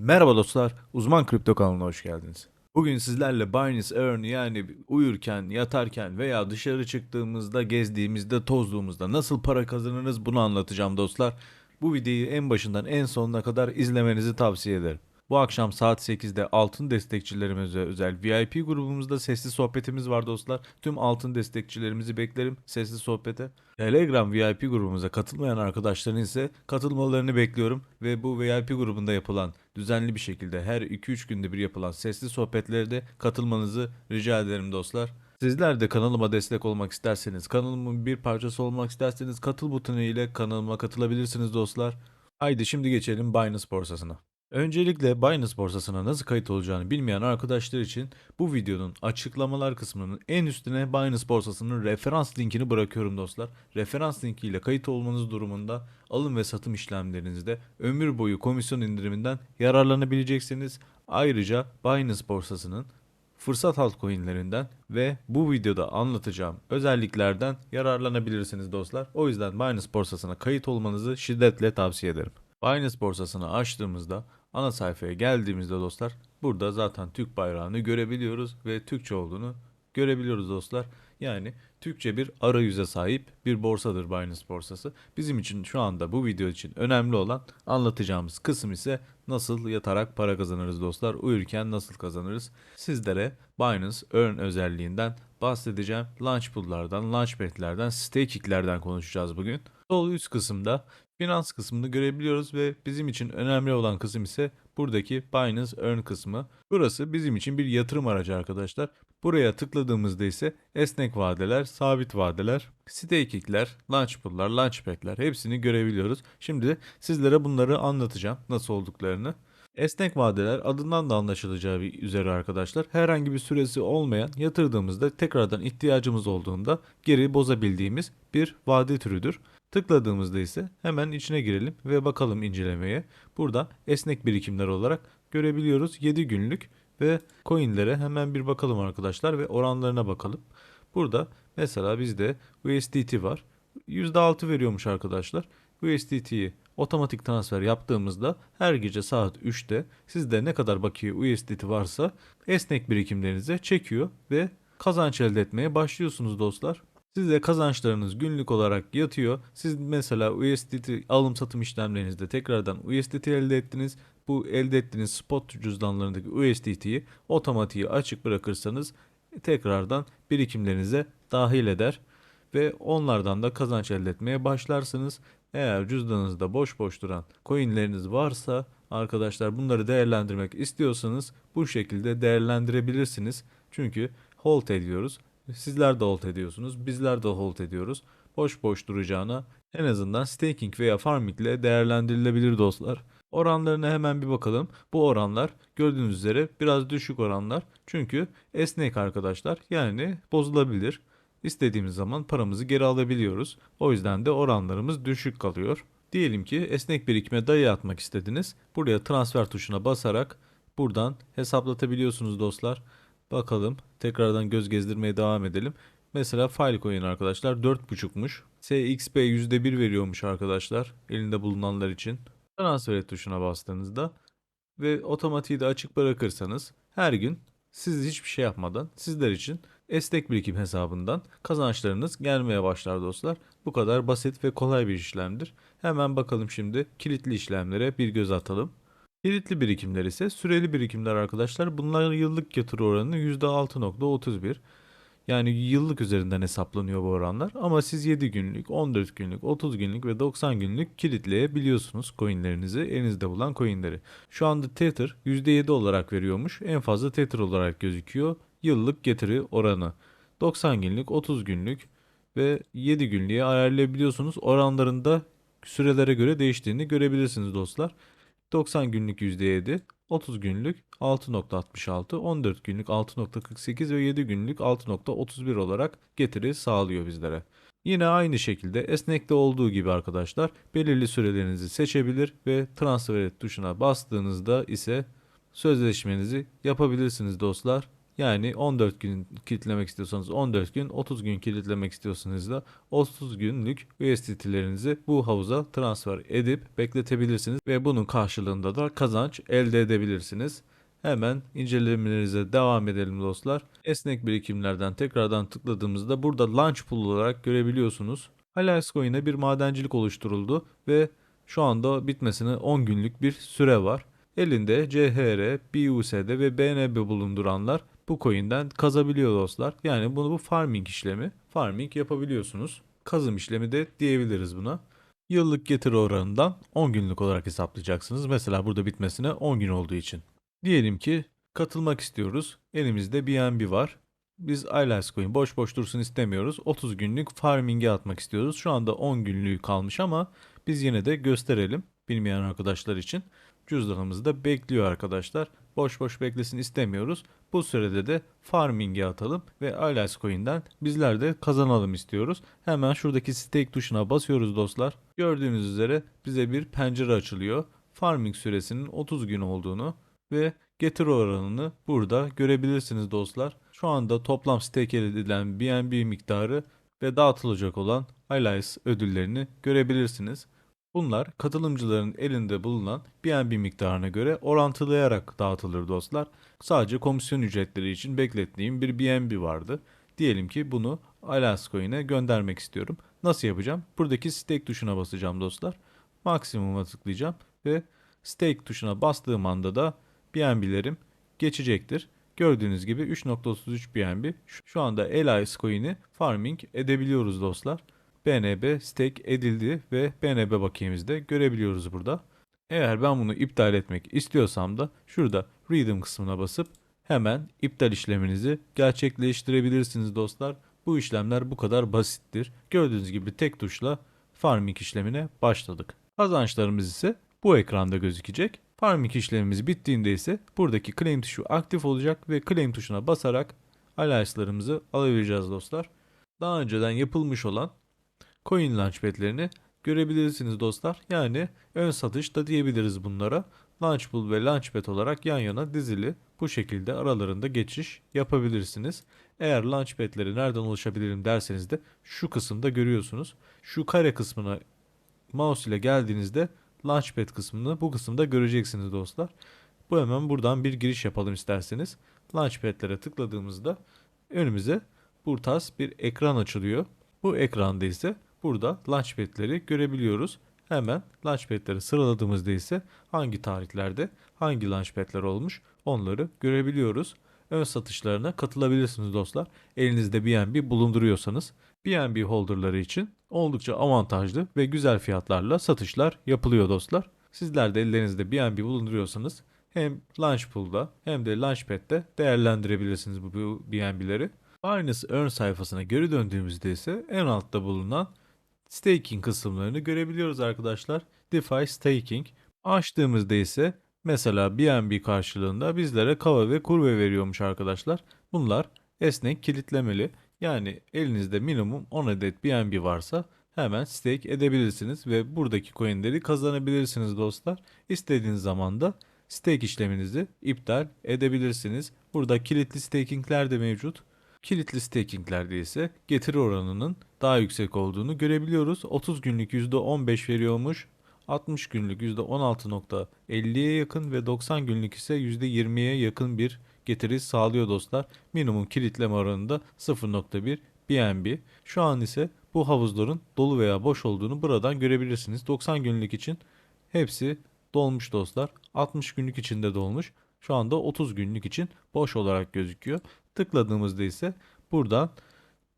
Merhaba dostlar, Uzman Kripto kanalına hoş geldiniz. Bugün sizlerle Binance Earn yani uyurken, yatarken veya dışarı çıktığımızda, gezdiğimizde, tozduğumuzda nasıl para kazanırız bunu anlatacağım dostlar. Bu videoyu en başından en sonuna kadar izlemenizi tavsiye ederim. Bu akşam saat 8'de altın destekçilerimize özel VIP grubumuzda sesli sohbetimiz var dostlar. Tüm altın destekçilerimizi beklerim sesli sohbete. Telegram VIP grubumuza katılmayan arkadaşların ise katılmalarını bekliyorum ve bu VIP grubunda yapılan düzenli bir şekilde her 2-3 günde bir yapılan sesli sohbetlere de katılmanızı rica ederim dostlar. Sizler de kanalıma destek olmak isterseniz, kanalımın bir parçası olmak isterseniz katıl butonu ile kanalıma katılabilirsiniz dostlar. Haydi şimdi geçelim Binance borsasına. Öncelikle Binance borsasına nasıl kayıt olacağını bilmeyen arkadaşlar için bu videonun açıklamalar kısmının en üstüne Binance borsasının referans linkini bırakıyorum dostlar. Referans linkiyle kayıt olmanız durumunda alım ve satım işlemlerinizde ömür boyu komisyon indiriminden yararlanabileceksiniz. Ayrıca Binance borsasının fırsat altcoin'lerinden ve bu videoda anlatacağım özelliklerden yararlanabilirsiniz dostlar. O yüzden Binance borsasına kayıt olmanızı şiddetle tavsiye ederim. Binance borsasını açtığımızda ana sayfaya geldiğimizde dostlar burada zaten Türk bayrağını görebiliyoruz ve Türkçe olduğunu görebiliyoruz dostlar. Yani Türkçe bir arayüze sahip bir borsadır Binance borsası. Bizim için şu anda bu video için önemli olan anlatacağımız kısım ise nasıl yatarak para kazanırız dostlar. Uyurken nasıl kazanırız? Sizlere Binance Earn özelliğinden bahsedeceğim. Launch pool'lardan, launchpad'lerden, staking'lerden konuşacağız bugün. Sol üst kısımda finans kısmını görebiliyoruz ve bizim için önemli olan kısım ise buradaki Binance Earn kısmı. Burası bizim için bir yatırım aracı arkadaşlar. Buraya tıkladığımızda ise esnek vadeler, sabit vadeler, stakingler, launch pool'lar, launchpad'ler hepsini görebiliyoruz. Şimdi sizlere bunları anlatacağım nasıl olduklarını. Esnek vadeler adından da anlaşılacağı üzere arkadaşlar herhangi bir süresi olmayan yatırdığımızda tekrardan ihtiyacımız olduğunda geri bozabildiğimiz bir vade türüdür. Tıkladığımızda ise hemen içine girelim ve bakalım incelemeye. Burada esnek birikimler olarak görebiliyoruz 7 günlük ve coinlere hemen bir bakalım arkadaşlar ve oranlarına bakalım. Burada mesela bizde USDT var. %6 veriyormuş arkadaşlar. USDT'yi otomatik transfer yaptığımızda her gece saat 3'te sizde ne kadar bakiye USDT varsa esnek birikimlerinize çekiyor ve kazanç elde etmeye başlıyorsunuz dostlar. Size kazançlarınız günlük olarak yatıyor. Siz mesela USDT alım satım işlemlerinizde tekrardan USDT elde ettiniz. Bu elde ettiğiniz spot cüzdanlarındaki USDT'yi otomatiği açık bırakırsanız tekrardan birikimlerinize dahil eder ve onlardan da kazanç elde etmeye başlarsınız. Eğer cüzdanınızda boş boş duran coinleriniz varsa arkadaşlar bunları değerlendirmek istiyorsanız bu şekilde değerlendirebilirsiniz. Çünkü hold ediyoruz. Sizler de hold ediyorsunuz. Bizler de hold ediyoruz. Boş boş duracağına en azından staking veya farming ile değerlendirilebilir dostlar. Oranlarına hemen bir bakalım. Bu oranlar gördüğünüz üzere biraz düşük oranlar. Çünkü esnek arkadaşlar yani bozulabilir. İstediğimiz zaman paramızı geri alabiliyoruz. O yüzden de oranlarımız düşük kalıyor. Diyelim ki esnek birikime dayı atmak istediniz. Buraya transfer tuşuna basarak buradan hesaplatabiliyorsunuz dostlar. Bakalım tekrardan göz gezdirmeye devam edelim. Mesela Filecoin arkadaşlar 4.5'muş. SXP %1 veriyormuş arkadaşlar elinde bulunanlar için. Transfer et tuşuna bastığınızda ve otomatiği de açık bırakırsanız her gün siz hiçbir şey yapmadan sizler için esnek birikim hesabından kazançlarınız gelmeye başlar dostlar. Bu kadar basit ve kolay bir işlemdir. Hemen bakalım şimdi kilitli işlemlere bir göz atalım. Kilitli birikimler ise süreli birikimler arkadaşlar. Bunlar yıllık getiri oranı %6.31. Yani yıllık üzerinden hesaplanıyor bu oranlar. Ama siz 7 günlük, 14 günlük, 30 günlük ve 90 günlük kilitleyebiliyorsunuz coinlerinizi, elinizde bulan coinleri. Şu anda Tether %7 olarak veriyormuş. En fazla Tether olarak gözüküyor. Yıllık getiri oranı. 90 günlük, 30 günlük ve 7 günlüğe ayarlayabiliyorsunuz. Oranlarında sürelere göre değiştiğini görebilirsiniz dostlar. 90 günlük %7, 30 günlük 6.66, 14 günlük 6.48 ve 7 günlük 6.31 olarak getiri sağlıyor bizlere. Yine aynı şekilde esnekte olduğu gibi arkadaşlar belirli sürelerinizi seçebilir ve transfer et tuşuna bastığınızda ise sözleşmenizi yapabilirsiniz dostlar. Yani 14 gün kilitlemek istiyorsanız 14 gün, 30 gün kilitlemek istiyorsanız da 30 günlük USDT'lerinizi bu havuza transfer edip bekletebilirsiniz ve bunun karşılığında da kazanç elde edebilirsiniz. Hemen incelemelerinize devam edelim dostlar. Esnek birikimlerden tekrardan tıkladığımızda burada Launch Pool olarak görebiliyorsunuz. Alliance Coin'e bir madencilik oluşturuldu ve şu anda bitmesine 10 günlük bir süre var. Elinde CHR, BUSD ve BNB bulunduranlar bu coin'den kazabiliyor dostlar. Yani bunu bu farming işlemi, farming yapabiliyorsunuz. Kazım işlemi de diyebiliriz buna. Yıllık getiri oranından 10 günlük olarak hesaplayacaksınız. Mesela burada bitmesine 10 gün olduğu için. Diyelim ki katılmak istiyoruz. Elimizde BNB var. Biz Aylas Coin boş boş dursun istemiyoruz. 30 günlük farming'e atmak istiyoruz. Şu anda 10 günlüğü kalmış ama biz yine de gösterelim bilmeyen arkadaşlar için. Cüzdanımızda bekliyor arkadaşlar. Boş boş beklesin istemiyoruz. Bu sürede de farming'e atalım ve Aylas Coin'den bizler de kazanalım istiyoruz. Hemen şuradaki stake tuşuna basıyoruz dostlar. Gördüğünüz üzere bize bir pencere açılıyor. Farming süresinin 30 gün olduğunu ve getiri oranını burada görebilirsiniz dostlar. Şu anda toplam stake edilen BNB miktarı ve dağıtılacak olan Allies ödüllerini görebilirsiniz. Bunlar katılımcıların elinde bulunan BNB miktarına göre orantılayarak dağıtılır dostlar. Sadece komisyon ücretleri için beklettiğim bir BNB vardı. Diyelim ki bunu Alliance Coin'e göndermek istiyorum. Nasıl yapacağım? Buradaki stake tuşuna basacağım dostlar. Maksimuma tıklayacağım ve stake tuşuna bastığım anda da BNB'lerim geçecektir. Gördüğünüz gibi 3.33 BNB. Şu anda Alliance Coin'i farming edebiliyoruz dostlar. BNB stake edildi ve BNB bakiyemizi de görebiliyoruz burada. Eğer ben bunu iptal etmek istiyorsam da şurada Redeem kısmına basıp hemen iptal işleminizi gerçekleştirebilirsiniz dostlar. Bu işlemler bu kadar basittir. Gördüğünüz gibi tek tuşla farming işlemine başladık. Kazançlarımız ise bu ekranda gözükecek. Farming işlemimiz bittiğinde ise buradaki claim tuşu aktif olacak ve claim tuşuna basarak alliance'larımızı alabileceğiz dostlar. Daha önceden yapılmış olan coin launchpad'lerini görebilirsiniz dostlar. Yani ön satış da diyebiliriz bunlara. Launchpool ve Launchpad olarak yan yana dizili bu şekilde aralarında geçiş yapabilirsiniz. Eğer Launchpad'leri nereden ulaşabilirim derseniz de şu kısımda görüyorsunuz. Şu kare kısmına mouse ile geldiğinizde Launchpad kısmını bu kısımda göreceksiniz dostlar. Bu hemen buradan bir giriş yapalım isterseniz. Launchpad'lere tıkladığımızda önümüze bu tarz bir ekran açılıyor. Bu ekranda ise burada Launchpad'leri görebiliyoruz. Hemen Launchpad'leri sıraladığımızda ise hangi tarihlerde hangi Launchpad'ler olmuş onları görebiliyoruz. Ön satışlarına katılabilirsiniz dostlar. Elinizde BNB bulunduruyorsanız BNB holderları için oldukça avantajlı ve güzel fiyatlarla satışlar yapılıyor dostlar. Sizler de ellerinizde BNB bulunduruyorsanız hem Launchpool'da hem de Launchpad'de değerlendirebilirsiniz bu BNB'leri. Binance Earn sayfasına geri döndüğümüzde ise en altta bulunan staking kısımlarını görebiliyoruz arkadaşlar. DeFi Staking. Açtığımızda ise mesela BNB karşılığında bizlere kava ve kurve veriyormuş arkadaşlar. Bunlar esnek kilitlemeli. Yani elinizde minimum 10 adet BNB varsa hemen stake edebilirsiniz ve buradaki coinleri kazanabilirsiniz dostlar. İstediğiniz zaman da stake işleminizi iptal edebilirsiniz. Burada kilitli stakingler de mevcut. Kilitli stakinglerde ise getiri oranının daha yüksek olduğunu görebiliyoruz. 30 günlük %15 veriyormuş. 60 günlük %16.50'ye yakın ve 90 günlük ise %20'ye yakın bir getiri sağlıyor dostlar. Minimum kilitleme oranı da 0.1 BNB. Şu an ise bu havuzların dolu veya boş olduğunu buradan görebilirsiniz. 90 günlük için hepsi dolmuş dostlar. 60 günlük için de dolmuş. Şu anda 30 günlük için boş olarak gözüküyor. Tıkladığımızda ise buradan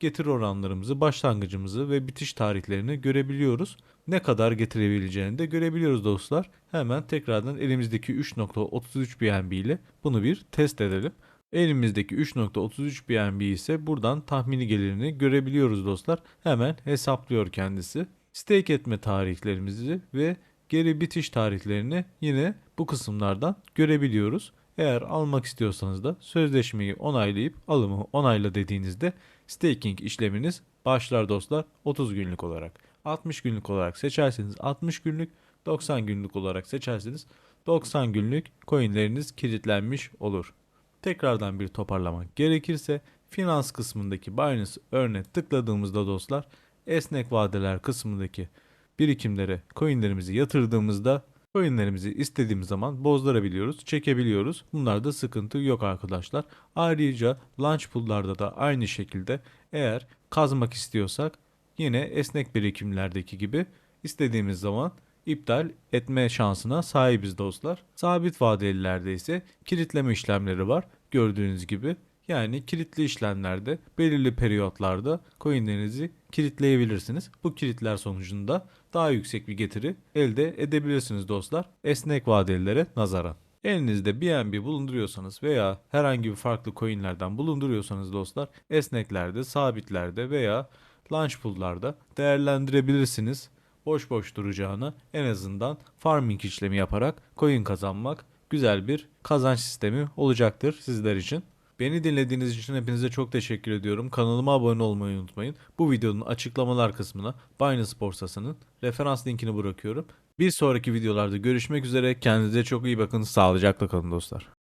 getiri oranlarımızı, başlangıcımızı ve bitiş tarihlerini görebiliyoruz. Ne kadar getirebileceğini de görebiliyoruz dostlar. Hemen tekrardan elimizdeki 3.33 BNB ile bunu bir test edelim. Elimizdeki 3.33 BNB ise buradan tahmini gelirini görebiliyoruz dostlar. Hemen hesaplıyor kendisi. Stake etme tarihlerimizi ve geri bitiş tarihlerini yine bu kısımlardan görebiliyoruz. Eğer almak istiyorsanız da sözleşmeyi onaylayıp alımı onayla dediğinizde staking işleminiz başlar dostlar 30 günlük olarak. 60 günlük olarak seçerseniz 60 günlük, 90 günlük olarak seçerseniz 90 günlük coinleriniz kilitlenmiş olur. tekrardan bir toparlamak gerekirse finans kısmındaki Binance Earn'e tıkladığımızda dostlar esnek vadeler kısmındaki birikimlere coinlerimizi yatırdığımızda coinlerimizi istediğimiz zaman bozdurabiliyoruz, çekebiliyoruz. Bunlarda sıkıntı yok arkadaşlar. Ayrıca launch pool'larda da aynı şekilde eğer kazmak istiyorsak yine esnek birikimlerdeki gibi istediğimiz zaman iptal etme şansına sahibiz dostlar. Sabit vadelilerde ise kilitleme işlemleri var gördüğünüz gibi. Yani kilitli işlemlerde belirli periyotlarda coinlerinizi kilitleyebilirsiniz. Bu kilitler sonucunda daha yüksek bir getiri elde edebilirsiniz dostlar. Esnek vadelilere nazaran. Elinizde BNB bulunduruyorsanız veya herhangi bir farklı coinlerden bulunduruyorsanız dostlar esneklerde, sabitlerde veya launch pool'larda değerlendirebilirsiniz. Boş boş duracağına en azından farming işlemi yaparak coin kazanmak güzel bir kazanç sistemi olacaktır sizler için. Beni dinlediğiniz için hepinize çok teşekkür ediyorum. Kanalıma abone olmayı unutmayın. Bu videonun açıklamalar kısmına Binance borsasının referans linkini bırakıyorum. Bir sonraki videolarda görüşmek üzere. Kendinize çok iyi bakın. Sağlıcakla kalın dostlar.